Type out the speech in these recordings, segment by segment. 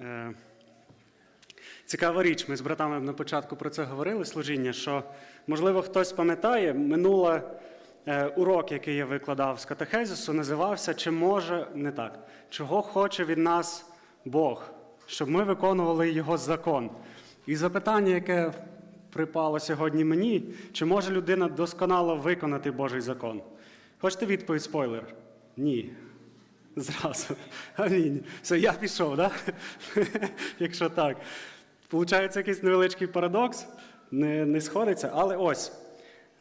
Е, Цікава річ, ми з братами на початку про це говорили служіння, що, можливо, хтось пам'ятає, минуле урок, який я викладав з катехезису, називався Чи може не так? Чого хоче від нас Бог, щоб ми виконували Його закон? І запитання, яке припало сьогодні мені, чи може людина досконало виконати Божий закон? Хочете відповідь спойлер? Ні. Зразу. Амінь. Все, я пішов. Да? Якщо так. Получається якийсь невеличкий парадокс, не, не сходиться. Але ось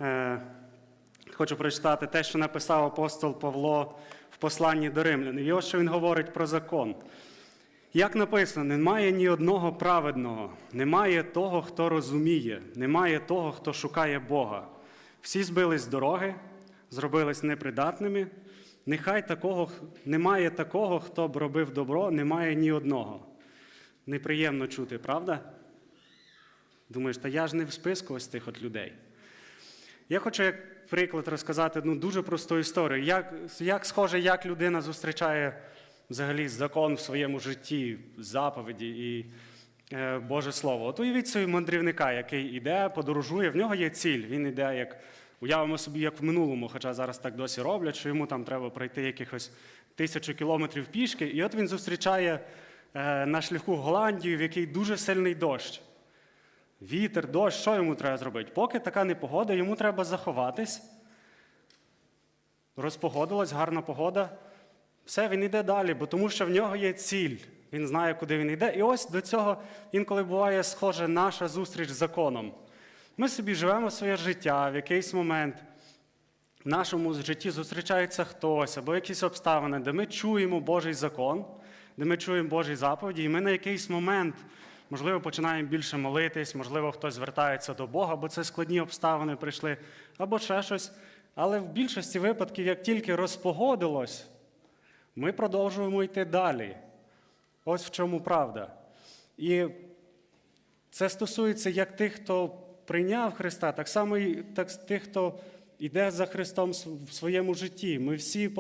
е, хочу прочитати те, що написав апостол Павло в посланні до римлян. І ось що він говорить про закон. Як написано, немає ні одного праведного, немає того, хто розуміє, немає того, хто шукає Бога. Всі збились з дороги, зробились непридатними. Нехай такого немає такого, хто б робив добро, немає ні одного. Неприємно чути, правда? Думаєш, та я ж не в списку ось тих от людей. Я хочу як приклад розказати одну дуже просту історію. Як, як схоже, як людина зустрічає взагалі закон в своєму житті, заповіді і е, Боже Слово. От уявіть собі мандрівника, який іде, подорожує, в нього є ціль. Він іде як, уявимо собі, як в минулому, хоча зараз так досі роблять, що йому там треба пройти якихось тисячу кілометрів пішки. І от він зустрічає е, на шляху Голландію, в якій дуже сильний дощ. Вітер, дощ, що йому треба зробити? Поки така непогода, йому треба заховатись. Розпогодилась, гарна погода. Все, він йде далі, бо тому що в нього є ціль. Він знає, куди він йде. І ось до цього інколи буває схоже наша зустріч з законом. Ми собі живемо своє життя в якийсь момент. В нашому житті зустрічається хтось або якісь обставини, де ми чуємо Божий закон, де ми чуємо Божі заповіді, і ми на якийсь момент, можливо, починаємо більше молитись, можливо, хтось звертається до Бога, бо це складні обставини прийшли, або ще щось. Але в більшості випадків, як тільки розпогодилось, ми продовжуємо йти далі. Ось в чому правда. І це стосується як тих, хто прийняв Христа, так само і так, тих, хто йде за Христом в своєму житті. Ми всі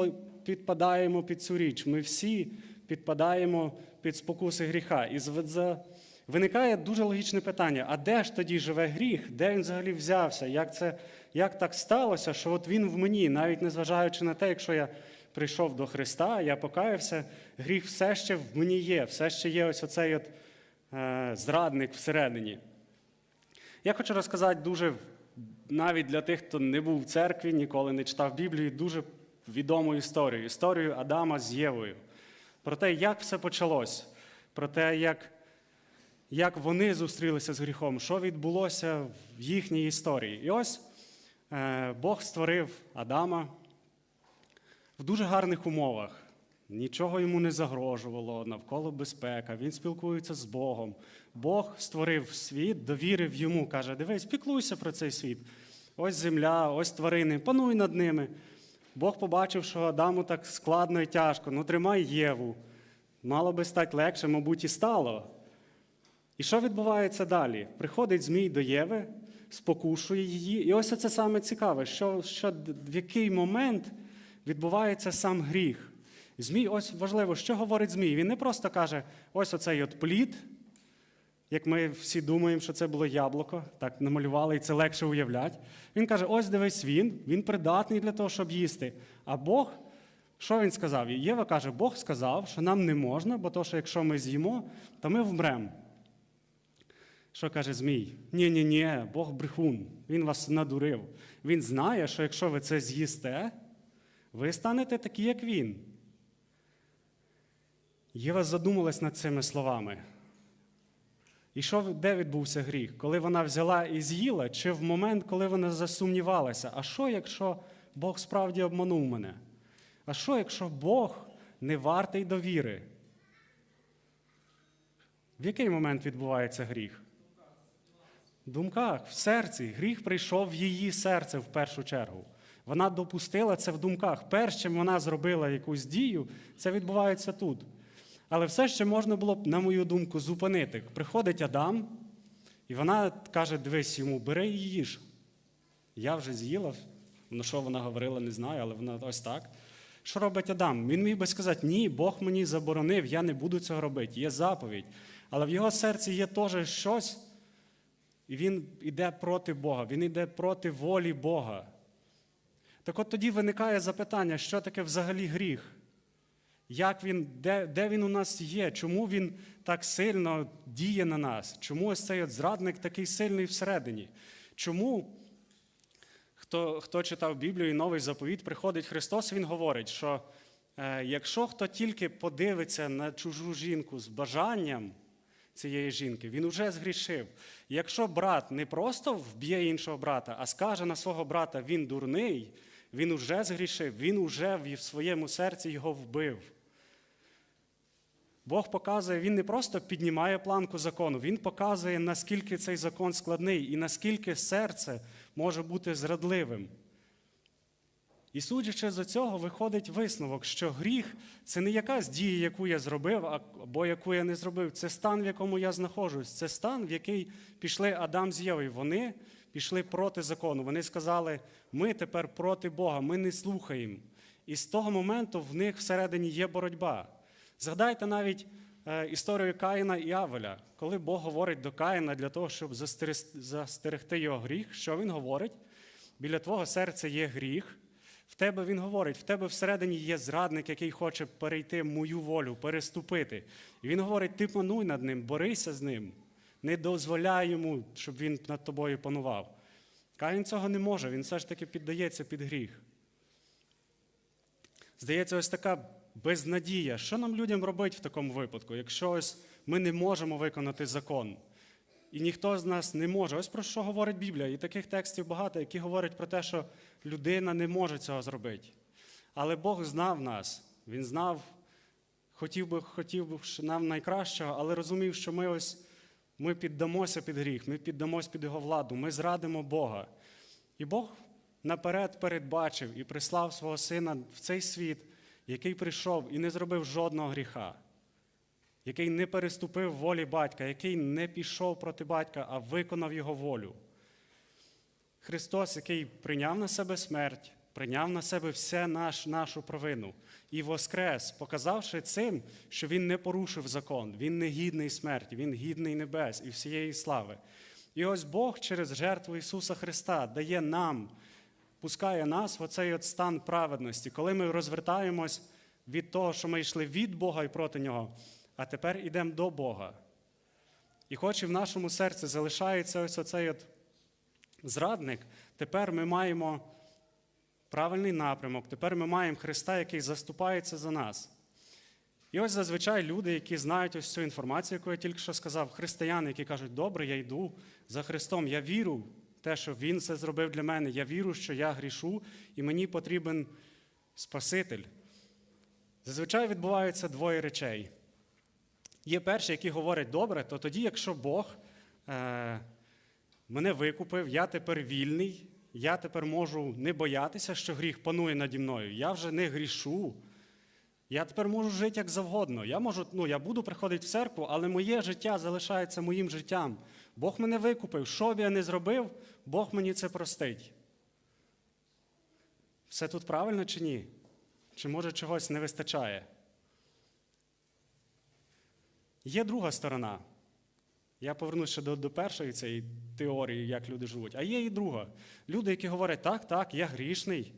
підпадаємо під цю річ, ми всі підпадаємо під спокуси гріха. І виникає дуже логічне питання: а де ж тоді живе гріх? Де він взагалі взявся? Як, це, як так сталося, що от він в мені, навіть незважаючи на те, якщо я прийшов до Христа, я покаявся, гріх все ще в мені є, все ще є ось оцей от, е, зрадник всередині. Я хочу розказати дуже, навіть для тих, хто не був в церкві, ніколи не читав Біблію, дуже відому історію історію Адама з Євою. Про те, як все почалось, про те, як, як вони зустрілися з гріхом, що відбулося в їхній історії. І ось е, Бог створив Адама в дуже гарних умовах. Нічого йому не загрожувало, навколо безпека, він спілкується з Богом. Бог створив світ, довірив йому, каже: дивись, піклуйся про цей світ. Ось земля, ось тварини, пануй над ними. Бог побачив, що Адаму так складно і тяжко. Ну, тримай Єву. Мало би стати легше, мабуть, і стало. І що відбувається далі? Приходить Змій до Єви, спокушує її. І ось це саме цікаве, що, що в який момент відбувається сам гріх. Змій, ось важливо, що говорить Змій. Він не просто каже, ось оцей от плід, як ми всі думаємо, що це було яблуко, так намалювали, і це легше уявляти. Він каже: ось дивись він, він придатний для того, щоб їсти. А Бог, що він сказав? Єва каже, Бог сказав, що нам не можна, бо то, що якщо ми з'їмо, то ми вмремо. Що каже Змій? ні ні ні Бог брехун, він вас надурив. Він знає, що якщо ви це з'їсте, ви станете такі, як він. Єва задумалась над цими словами. І що, де відбувся гріх? Коли вона взяла і з'їла, чи в момент, коли вона засумнівалася, а що, якщо Бог справді обманув мене? А що, якщо Бог не вартий довіри? В який момент відбувається гріх? В думках, в серці. Гріх прийшов в її серце в першу чергу. Вона допустила це в думках. Перш чим вона зробила якусь дію, це відбувається тут. Але все ще можна було б, на мою думку, зупинити. Приходить Адам, і вона каже: дивись йому, бери і їж. Я вже з'їла. Ну, що вона говорила, не знаю, але вона ось так. Що робить Адам? Він міг би сказати, ні, Бог мені заборонив, я не буду цього робити, є заповідь. Але в його серці є теж щось, і він йде проти Бога, він йде проти волі Бога. Так от тоді виникає запитання, що таке взагалі гріх? Як він, де, де він у нас є? Чому він так сильно діє на нас? Чому ось цей от зрадник такий сильний всередині? Чому, хто, хто читав Біблію і новий заповіт, приходить Христос, він говорить, що е, якщо хто тільки подивиться на чужу жінку з бажанням цієї жінки, він уже згрішив. Якщо брат не просто вб'є іншого брата, а скаже на свого брата, він дурний, він уже згрішив, він уже в своєму серці його вбив. Бог показує, він не просто піднімає планку закону, він показує, наскільки цей закон складний і наскільки серце може бути зрадливим. І судячи з цього, виходить висновок, що гріх це не якась дія, яку я зробив, або яку я не зробив. Це стан, в якому я знаходжусь. Це стан, в який пішли Адам з Євою. Вони пішли проти закону. Вони сказали, ми тепер проти Бога, ми не слухаємо. І з того моменту в них всередині є боротьба. Згадайте навіть е, історію Каїна і Авеля, коли Бог говорить до Каїна для того, щоб застерегти його гріх, що він говорить? Біля твого серця є гріх. В тебе він говорить, в тебе всередині є зрадник, який хоче перейти мою волю, переступити. І він говорить: ти пануй над ним, борися з ним, не дозволяй йому, щоб він над тобою панував. Каїн цього не може, він все ж таки піддається під гріх. Здається, ось така безнадія. Що нам людям робити в такому випадку, якщо ось ми не можемо виконати закон? І ніхто з нас не може. Ось про що говорить Біблія. І таких текстів багато, які говорять про те, що людина не може цього зробити. Але Бог знав нас. Він знав, хотів би, хотів би нам найкращого, але розумів, що ми ось ми піддамося під гріх, ми піддамося під його владу, ми зрадимо Бога. І Бог наперед передбачив і прислав свого сина в цей світ, який прийшов і не зробив жодного гріха який не переступив волі батька, який не пішов проти батька, а виконав його волю. Христос, який прийняв на себе смерть, прийняв на себе все наш, нашу провину і воскрес, показавши цим, що Він не порушив закон, Він не гідний смерті, Він гідний небес і всієї слави. І ось Бог через жертву Ісуса Христа дає нам, пускає нас в оцей от стан праведності, коли ми розвертаємось від того, що ми йшли від Бога і проти Нього, а тепер йдемо до Бога. І хоч і в нашому серці залишається ось оцей от зрадник, тепер ми маємо правильний напрямок, тепер ми маємо Христа, який заступається за нас. І ось зазвичай люди, які знають ось цю інформацію, яку я тільки що сказав, християни, які кажуть, добре, я йду за Христом, я вірю те, що Він це зробив для мене, я вірю, що я грішу, і мені потрібен Спаситель. Зазвичай відбуваються двоє речей. Є перші, які говорять, добре, то тоді, якщо Бог е, мене викупив, я тепер вільний, я тепер можу не боятися, що гріх панує наді мною. Я вже не грішу. Я тепер можу жити як завгодно. Я можу, ну, я буду приходити в церкву, але моє життя залишається моїм життям. Бог мене викупив. Що б я не зробив, Бог мені це простить. Все тут правильно чи ні? Чи може чогось не вистачає? Є друга сторона. Я повернуся до, до першої цієї теорії, як люди живуть. А є і друга. Люди, які говорять, так, так, я грішний,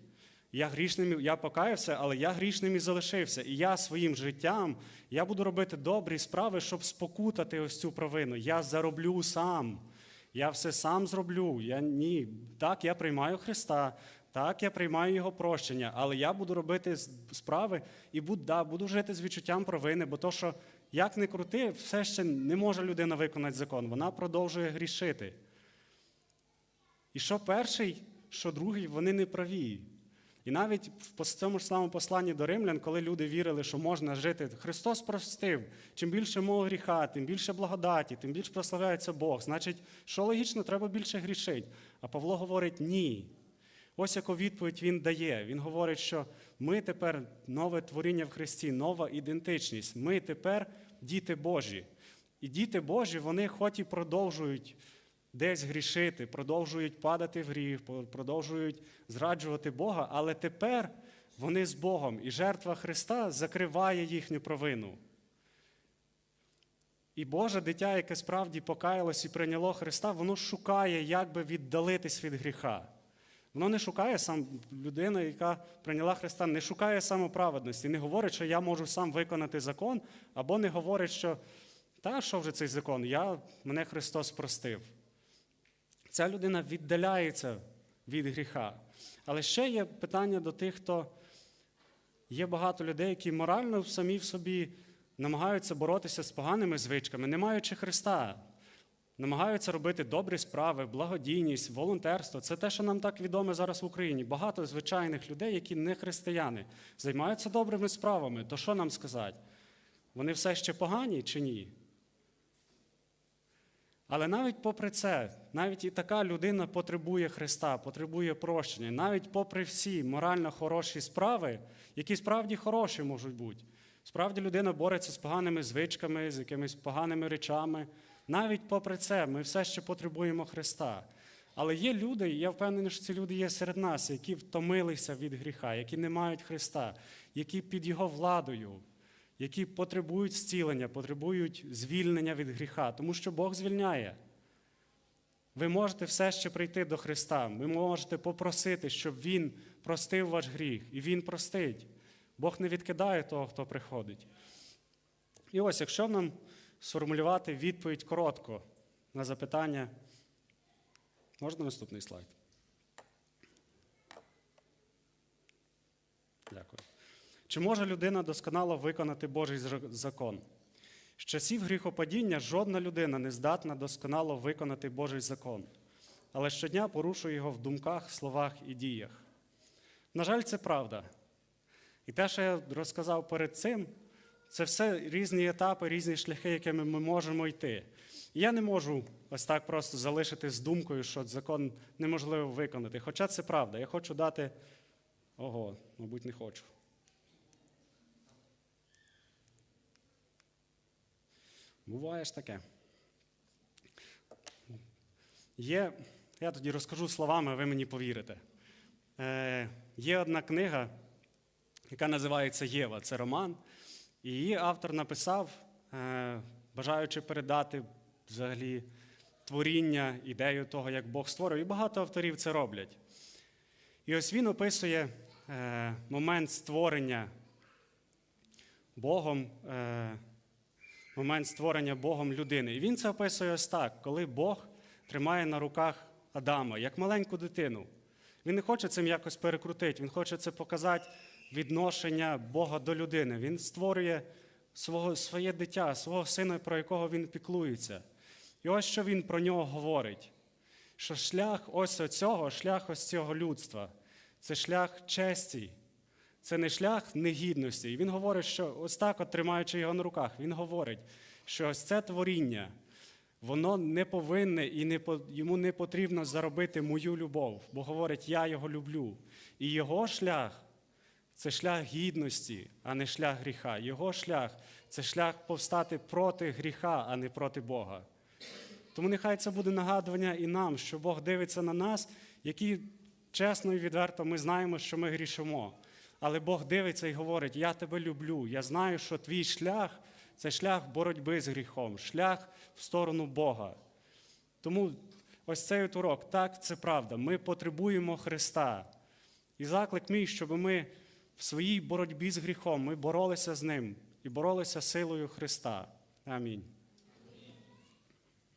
я грішним, я покаявся, але я грішним і залишився. І я своїм життям я буду робити добрі справи, щоб спокутати ось цю провину. Я зароблю сам. Я все сам зроблю. Я ні. Так, я приймаю Христа, так, я приймаю Його прощення, але я буду робити справи і буду, да, буду жити з відчуттям провини, бо то, що як не крути, все ще не може людина виконати закон. Вона продовжує грішити. І що перший, що другий, вони не праві. І навіть в цьому ж самому посланні до римлян, коли люди вірили, що можна жити, Христос простив. Чим більше мого гріха, тим більше благодаті, тим більше прославляється Бог. Значить, що логічно, треба більше грішити. А Павло говорить ні. Ось яку відповідь він дає. Він говорить, що ми тепер нове творіння в Христі, нова ідентичність. Ми тепер діти Божі. І діти Божі, вони хоч і продовжують десь грішити, продовжують падати в гріх, продовжують зраджувати Бога, але тепер вони з Богом, і жертва Христа закриває їхню провину. І Боже дитя, яке справді покаялось і прийняло Христа, воно шукає, як би віддалитись від гріха. Воно не шукає сам людина, яка прийняла Христа, не шукає самоправедності, не говорить, що я можу сам виконати закон, або не говорить, що та що вже цей закон, я, мене Христос простив. Ця людина віддаляється від гріха. Але ще є питання до тих, хто є багато людей, які морально самі в собі намагаються боротися з поганими звичками, не маючи Христа. Намагаються робити добрі справи, благодійність, волонтерство. Це те, що нам так відоме зараз в Україні. Багато звичайних людей, які не християни, займаються добрими справами. То що нам сказати? Вони все ще погані чи ні? Але навіть попри це, навіть і така людина потребує Христа, потребує прощення, навіть попри всі морально хороші справи, які справді хороші можуть бути. Справді людина бореться з поганими звичками, з якимись поганими речами. Навіть попри це, ми все ще потребуємо Христа. Але є люди, і я впевнений, що ці люди є серед нас, які втомилися від гріха, які не мають Христа, які під Його владою, які потребують зцілення, потребують звільнення від гріха, тому що Бог звільняє. Ви можете все ще прийти до Христа. Ви можете попросити, щоб Він простив ваш гріх, і Він простить. Бог не відкидає того, хто приходить. І ось, якщо нам сформулювати відповідь коротко на запитання, можна наступний слайд? Дякую. Чи може людина досконало виконати Божий закон? З часів гріхопадіння жодна людина не здатна досконало виконати Божий закон, але щодня порушує його в думках, словах і діях. На жаль, це правда. І те, що я розказав перед цим, це все різні етапи, різні шляхи, якими ми можемо йти. І я не можу ось так просто залишити з думкою, що закон неможливо виконати. Хоча це правда. Я хочу дати. Ого, мабуть, не хочу. Буває ж таке. Є, я тоді розкажу словами, ви мені повірите. Е, є одна книга, яка називається Єва. Це роман. І її автор написав, е, бажаючи передати взагалі творіння, ідею того, як Бог створив. І багато авторів це роблять. І ось він описує е, момент створення Богом. Е, момент створення Богом людини. І він це описує ось так, коли Бог тримає на руках Адама, як маленьку дитину. Він не хоче цим якось перекрутити, він хоче це показати відношення Бога до людини. Він створює свого, своє дитя, свого сина, про якого він піклується. І ось що він про нього говорить: що шлях ось оцього, шлях ось цього людства це шлях честі, це не шлях негідності. І він говорить, що ось так, от тримаючи його на руках, він говорить, що ось це творіння, воно не повинне і не, по- йому не потрібно заробити мою любов, бо говорить, я його люблю. І його шлях це шлях гідності, а не шлях гріха. Його шлях це шлях повстати проти гріха, а не проти Бога. Тому нехай це буде нагадування і нам, що Бог дивиться на нас, які чесно і відверто ми знаємо, що ми грішимо. Але Бог дивиться і говорить: Я тебе люблю. Я знаю, що твій шлях це шлях боротьби з гріхом, шлях в сторону Бога. Тому ось цей от урок, так, це правда. Ми потребуємо Христа. І заклик мій, щоб ми в своїй боротьбі з гріхом ми боролися з ним і боролися силою Христа. Амінь.